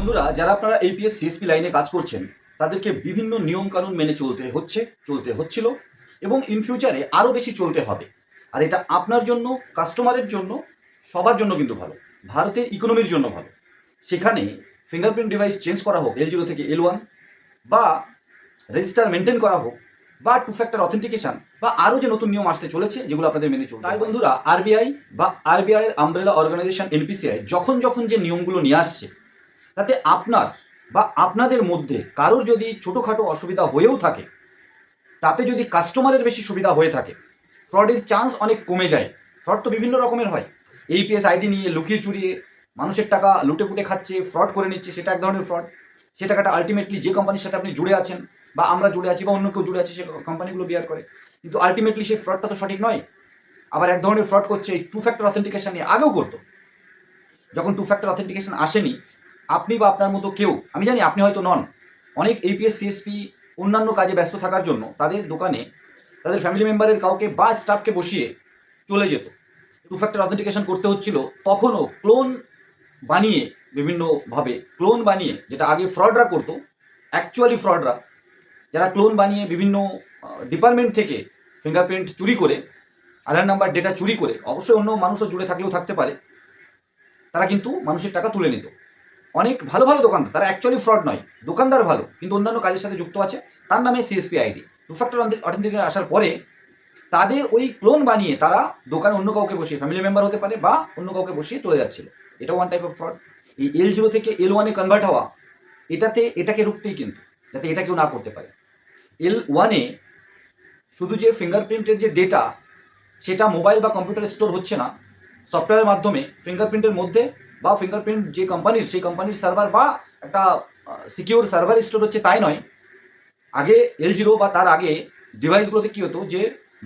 বন্ধুরা, যারা আপনারা এপিএস সিএসপি লাইনে কাজ করছেন, তাদেরকে বিভিন্ন নিয়ম কানুন মেনে চলতে হচ্ছে, চলতে হচ্ছিল এবং ইন ফিউচারে আরও বেশি চলতে হবে। আর এটা আপনার জন্য কাস্টমারের জন্য, সবার জন্য কিন্তু ভালো। ভারতের ইকোনমির জন্য ভালো। সেখানে ফিঙ্গারপ্রিন্ট ডিভাইস চেঞ্জ করা হোক এল জিরো থেকে এল ওয়ান বা রেজিস্টার মেনটেন করা হোক, বা টু ফ্যাক্টর অথেন্টিকেশন বা আরও যে নতুন নিয়ম আসতে চলেছে, যেগুলো আপনাদের মেনে চলতে তাই বন্ধুরা আরবিআই বা আরবিআই এর আমব্রেলা অর্গানাইজেশন এনপিসিআই যখন যখন যে নিয়মগুলো নিয়ে আসছে তাতে আপনার বা আপনাদের মধ্যে কারোর যদি ছোটোখাটো অসুবিধা হয়েও থাকে, তাতে যদি কাস্টমারের বেশি সুবিধা হয়ে থাকে, ফ্রডের চান্স অনেক কমে যায়। ফ্রড তো বিভিন্ন রকমের হয়। এইপিএস আইডি নিয়ে লুকিয়ে চুরিয়ে মানুষের টাকা লুটে পুটে খাচ্ছে, ফ্রড করে নিচ্ছে, সেটা এক ধরনের ফ্রড। সে টাকাটা আলটিমেটলি যে কোম্পানির সাথে আপনি জুড়ে আছেন, বা আমরা জুড়ে আছি বা অন্য কেউ জুড়ে আছে, সে কোম্পানিগুলো বিয়ার করে। কিন্তু আলটিমেটলি সেই ফ্রডটা তো সঠিক নয়। আবার এক ধরনের ফ্রড করছে, এই টু ফ্যাক্টর অথেন্টিকেশন নিয়ে আগেও করতো। যখন টু ফ্যাক্টর অথেন্টিকেশন আসেনি আপনি বা আপনার মতো কেউ, আমি জানি আপনি হয়তো নন, অনেক এপিএস সিএসপি অন্যান্য কাজে ব্যস্ত থাকার জন্য তাদের দোকানে তাদের ফ্যামিলি মেম্বারের কাউকে বা স্টাফকে বসিয়ে চলে যেত। টু ফ্যাক্টর অথেন্টিকেশন করতে হচ্ছিল, তখনও ক্লোন বানিয়ে বিভিন্নভাবে ক্লোন বানিয়ে, যেটা আগে ফ্রডরা করতো অ্যাকচুয়ালি ফ্রডরা যারা ক্লোন বানিয়ে বিভিন্ন ডিপার্টমেন্ট থেকে ফিঙ্গারপ্রিন্ট চুরি করে, আধার নাম্বার ডেটা চুরি করে, অবশ্যই অন্য মানুষও জুড়ে থাকলেও থাকতে পারে, তারা কিন্তু মানুষের টাকা তুলে নিত। অনেক ভালো ভালো দোকানদার, তারা অ্যাকচুয়ালি ফ্রড নয়, দোকানদার ভালো, কিন্তু অন্যান্য কাজের সাথে যুক্ত আছে, তার নামে CSP ID two factor authentication আসার পরে তাদের ওই ক্লোন বানিয়ে তারা দোকানে অন্য কাউকে বসিয়ে ফ্যামিলি মেম্বার হতে পারে বা অন্য কাউকে বসিয়ে চলে যাচ্ছিল। এটা ওয়ান টাইপ অফ ফ্রড এই এল জিরো থেকে এল ওয়ানে কনভার্ট হওয়া, এটাতে, এটাকে রুখতেই কিন্তু, যাতে এটা কেউ না করতে পারে। এল ওয়ানে শুধু যে ফিঙ্গারপ্রিন্টের যে ডেটা সেটা মোবাইল বা কম্পিউটারে স্টোর হচ্ছে না সফটওয়্যারের মাধ্যমে ফিঙ্গারপ্রিন্টের মধ্যে বা ফিঙ্গারপ্রিন্ট যে কোম্পানির সেই কোম্পানির সার্ভার বা একটা সিকিউর সার্ভার স্টোর হচ্ছে তাই নয়। আগে এল জিরো বা তার আগে ডিভাইসগুলোতে কী হতো যে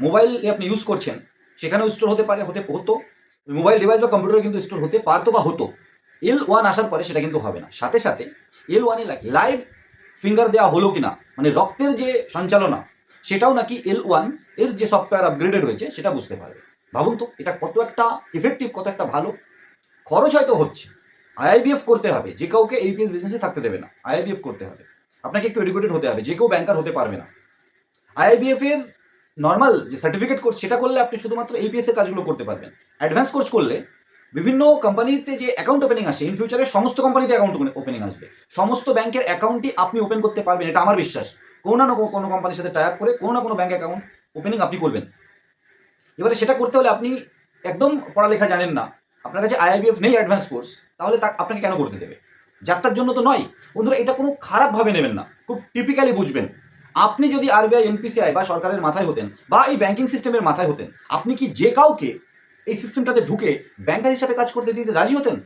মোবাইলে আপনি ইউজ করছেন, সেখানেও স্টোর হতে পারে, হতে হতো। মোবাইল ডিভাইস বা কম্পিউটারে কিন্তু স্টোর হতে পারতো বা হতো। এল ওয়ান আসার পরে সেটা কিন্তু হবে না। সাথে সাথে এল ওয়ানে লাইভ ফিঙ্গার দেওয়া হলো কি না মানে রক্তের যে সঞ্চালনা, সেটাও নাকি এল ওয়ানের যে সফটওয়্যার আপগ্রেডেড হয়েছে, সেটা বুঝতে পারবে। ভাবুন তো, এটা কত একটা ইফেক্টিভ কত একটা ভালো। খরচ হয়তো হচ্ছে। আইআইবিএফ করতে হবে। যে কাউকে এইপিএস বিজনেসে থাকতে দেবে না। আইআইবিএফ করতে হবে। আপনাকে একটু এডুকেটেড হতে হবে। যে কেউ ব্যাংকার হতে পারবে না। আইআইবিএফ এর নর্মাল যে সার্টিফিকেট কোর্স সেটা করলে আপনি শুধুমাত্র এইপিএস এর কাজগুলো করতে পারবেন। অ্যাডভান্স কোর্স করলে বিভিন্ন কোম্পানিতে যে অ্যাকাউন্ট ওপেনিং আসে ইন ফিউচারে সমস্ত কোম্পানিতে অ্যাকাউন্ট ওপেনিং আসবে। সমস্ত ব্যাংকের অ্যাকাউন্টই আপনি ওপেন করতে পারবেন। এটা আমার বিশ্বাস। কোনো না কোনো কোম্পানির সাথে টাই আপ করে কোনো না কোনো ব্যাংক অ্যাকাউন্ট ওপেনিং আপনি করবেন। এবারে সেটা করতে হলে আপনি একদম পড়ালেখা জানেন না। আপনার কাছে আইআইবিএফ নেই অ্যাডভান্স কোর্স তাহলে তা আপনাকে কেন করতে দেবে? যাত্রার জন্য তো নয়। বন্ধুরা, এটা কোনো খারাপভাবে নেবেন না। খুব টিপিক্যালি বুঝবেন। আপনি যদি আরবিআই এনপিসিআই বা সরকারের মাথায় হতেন বা এই ব্যাংকিং সিস্টেমের মাথায় হতেন, আপনি কি যে কাউকে এই সিস্টেমটাতে ঢুকে ব্যাংকার হিসাবে কাজ করতে দিতে রাজি হতেন?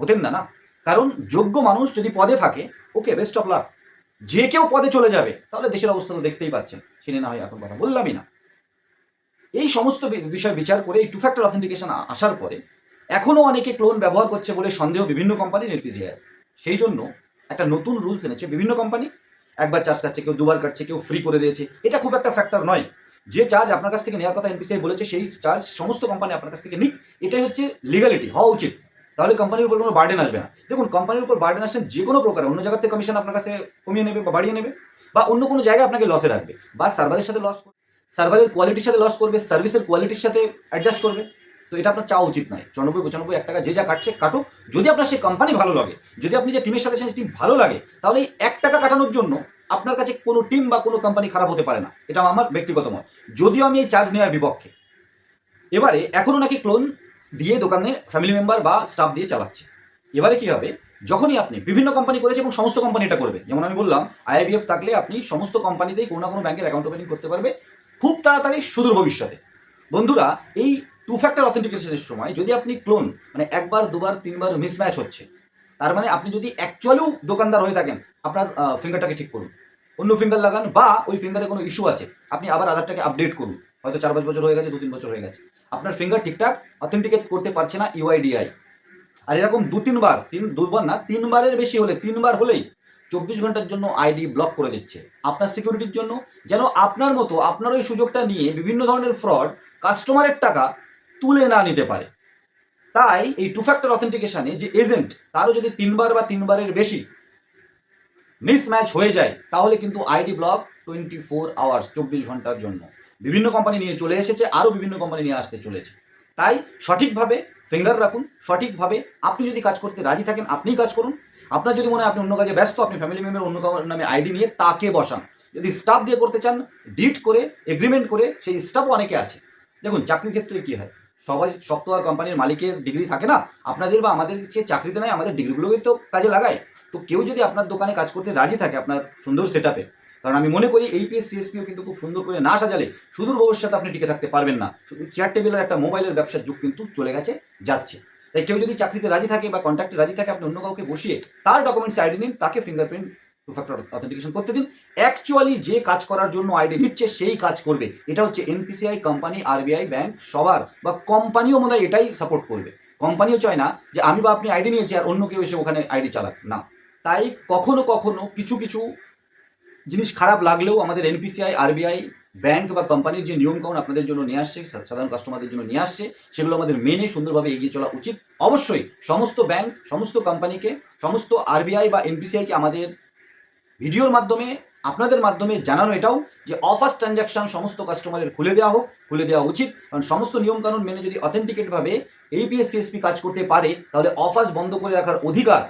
হতেন না না। কারণ যোগ্য মানুষ যদি পদে থাকে, ওকে বেস্ট অফ লাক যে কেউ পদে চলে যাবে, তাহলে দেশের অবস্থা তো দেখতেই পাচ্ছেন। চিনে না হয় এখন কথা, বললামই না। এই সমস্ত বিষয় বিচার করে এই টু ফ্যাক্টর অথেন্টিকেশন আসার পরে এখনও অনেকে ক্লোন ব্যবহার করছে বলে সন্দেহ বিভিন্ন কোম্পানি এনপিসিআই সেই জন্য একটা নতুন রুলস এনেছে বিভিন্ন কোম্পানি একবার চার্জ কাটছে, কেউ দুবার কাটছে, কেউ ফ্রি করে দিয়েছে। এটা খুব একটা ফ্যাক্টর নয়। যে চার্জ আপনার কাছ থেকে নেওয়ার কথা এনপিসিআই বলেছে, সেই চার্জ সমস্ত কোম্পানি আপনার কাছ থেকে নিক। এটাই হচ্ছে লিগালিটি হওয়া উচিত। তাহলে কোম্পানির উপর কোনো বার্ডেন আসবে না। দেখুন কোম্পানির উপর বার্ডেন আসেন যে কোনো প্রকার, অন্য জায়গাতে কমিশন আপনার কাছ থেকে কমিয়ে নেবে বা বাড়িয়ে নেবে বা অন্য কোনো জায়গায় আপনাকে লসে রাখবে। বা সার্ভারের সাথে লস সার্ভারের কোয়ালিটির সাথে লস করবে সার্ভিসের কোয়ালিটির সাথে অ্যাডজাস্ট করবে। তো এটা আপনার চাওয়া উচিত নয়। চুরানব্বই, পঁচানব্বই এক টাকা যে যা কাটছে, কাটুক। যদি আপনার সেই কোম্পানি ভালো লাগে, যদি আপনি যে টিমের সাথে সেই টিম ভালো লাগে, তাহলে এই এক টাকা কাটানোর জন্য আপনার কাছে কোনো টিম বা কোনো কোম্পানি খারাপ হতে পারে না। এটা আমার ব্যক্তিগত মত। যদিও আমি এই চার্জ নেওয়ার বিপক্ষে। এবারে এখনও নাকি ক্লোন দিয়ে দোকানে ফ্যামিলি মেম্বার বা স্টাফ দিয়ে চালাচ্ছে। এবারে কি হবে? যখনই আপনি বিভিন্ন কোম্পানি করেছে এবং সমস্ত কোম্পানি এটা করবে। যেমন আমি বললাম আইবিএফ থাকলে আপনি সমস্ত কোম্পানিতেই কোনো না কোনো ব্যাংকের অ্যাকাউন্ট ওপেনিং করতে পারবে খুব তাড়াতাড়ি সুদূর ভবিষ্যতে। বন্ধুরা, এই টু ফ্যাক্টর অথেন্টিকেশনের সময় যদি আপনি ক্লোন মানে একবার, দুবার, তিনবার মিসম্যাচ হচ্ছে, তার মানে আপনি যদি অ্যাকচুয়ালিও দোকানদার হয়ে থাকেন, আপনার ফিঙ্গারটাকে ঠিক করুন। অন্য ফিঙ্গার লাগান বা ওই ফিঙ্গারে কোনো ইস্যু আছে, আপনি আবার আধারটাকে আপডেট করুন। হয়তো চার পাঁচ বছর হয়ে গেছে দু তিন বছর হয়ে গেছে। আপনার ফিঙ্গার ঠিকঠাক অথেন্টিকেট করতে পারছে না ইউআইডিআই আর এরকম দু তিনবার তিন, দুবার না, তিনবারের বেশি হলে, তিনবার হলেই চব্বিশ ঘণ্টার জন্য আইডি ব্লক করে দিচ্ছে। আপনার সিকিউরিটির জন্য, যেন আপনার মতো, আপনার ওই সুযোগটা নিয়ে বিভিন্ন ধরনের ফ্রড কাস্টমারের টাকা তুলে না নিতে পারে। তাই এই টু ফ্যাক্টর অথেন্টিকেশনে যে এজেন্ট তারও যদি তিনবার বা তিনবারের বেশি মিসম্যাচ হয়ে যায়, তাহলে কিন্তু ID block twenty four hours চব্বিশ ঘণ্টার জন্য। বিভিন্ন কোম্পানি নিয়ে চলে এসেছে, আরও বিভিন্ন কোম্পানি নিয়ে আসতে চলেছে। তাই সঠিকভাবে ফিঙ্গার রাখুন, সঠিকভাবে আপনি যদি কাজ করতে রাজি থাকেন, আপনিই কাজ করুন। আপনার যদি মনে হয় আপনি অন্য কাজে ব্যস্ত, আপনি ফ্যামিলি মেম্বার অন্য নামে আইডি নিয়ে তাকে বসান। যদি স্টাফ দিয়ে করতে চান ডিট করে এগ্রিমেন্ট করে, সেই স্টাফও অনেকে আছে। দেখুন, চাকরির ক্ষেত্রে কি হয়? সবাই সব তো আর কোম্পানির মালিকের ডিগ্রি থাকে না, আপনাদের বা আমাদের যে চাকরিতে নাই, আমাদের ডিগ্রিগুলোই তো কাজে লাগায়। তো কেউ যদি আপনার দোকানে কাজ করতে রাজি থাকে আপনার সুন্দর সেট কারণ আমি মনে করি এই এইপিএস সিএসপিও কিন্তু খুব সুন্দর করে না সাজালে সুদূর ভবিষ্যতে আপনি টিকে থাকতে পারবেন না। শুধু চেয়ার টেবিলের একটা মোবাইলের ব্যবসার যুগ কিন্তু চলে গেছে, যাচ্ছে। তাই কেউ যদি চাকরিতে রাজি থাকে বা কন্ট্রাক্টে রাজি থাকে, আপনি অন্য কাউকে বসিয়ে তার ডকুমেন্টস আইডি নিন, তাকে ফিঙ্গারপ্রিন্ট টু ফ্যাক্টর অথেন্টিকেশন করতে দিন। অ্যাকচুয়ালি যে কাজ করার জন্য আইডি নিচ্ছে, সেই কাজ করবে। এটা হচ্ছে এনপিসিআই কোম্পানি আরবিআই ব্যাংক সবার বা কোম্পানিও মনে এটাই সাপোর্ট করবে। কোম্পানিও চায় না যে আমি বা আপনি আইডি নিয়েছি আর অন্য কেউ এসে ওখানে আইডি চালাক। না। তাই কখনো কখনো কিছু কিছু জিনিস খারাপ লাগলেও আমাদের এনপিসিআই আরবিআই ব্যাংক বা কোম্পানির যে নিয়মকানুন আপনাদের জন্য নিয়ে আসছে সাধারণ কাস্টমারদের জন্য নিয়ে আসছে, সেগুলো আমাদের মেনে সুন্দরভাবে এগিয়ে চলা উচিত। অবশ্যই সমস্ত ব্যাংক সমস্ত কোম্পানিকে সমস্ত আরবিআই বা এনপিসিআইকে আমাদের ভিডিওর মাধ্যমে, আপনাদের মাধ্যমে জানানো এটাও যে অফার্স ট্রানজ্যাকশন সমস্ত কাস্টমারের খুলে দেওয়া হোক, খুলে দেওয়া উচিত। কারণ সমস্ত নিয়মকানুন মেনে যদি অথেন্টিকেটভাবে এপিএস সিএসপি কাজ করতে পারে, তাহলে অফার্স বন্ধ করে রাখার অধিকার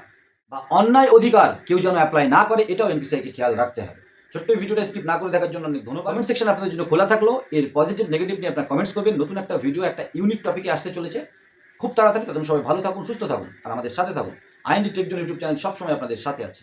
বা অন্যায় অধিকার কেউ যেন অ্যাপ্লাই না করে, এটাও এনপিসিআইকে খেয়াল রাখতে হবে। ছোট্ট ভিডিওটা স্কিপ না করে দেখার জন্য অনেক ধন্যবাদ। কমেন্ট সেকশন আপনাদের জন্য খোলা থাকল। এর পজিটিভ নেগেটিভ নিয়ে আপনার কমেন্টস করবেন। নতুন একটা ভিডিও একটা ইউনিক টপিকে আসতে চলেছে। খুব তাড়াতাড়ি। তখন সবাই ভালো থাকুন, সুস্থ থাকুন, আর আমাদের সাথে থাকুন। আইএনডি টেকজন ইউটিউব চ্যানেল সবসময় আপনাদের সাথে আছে।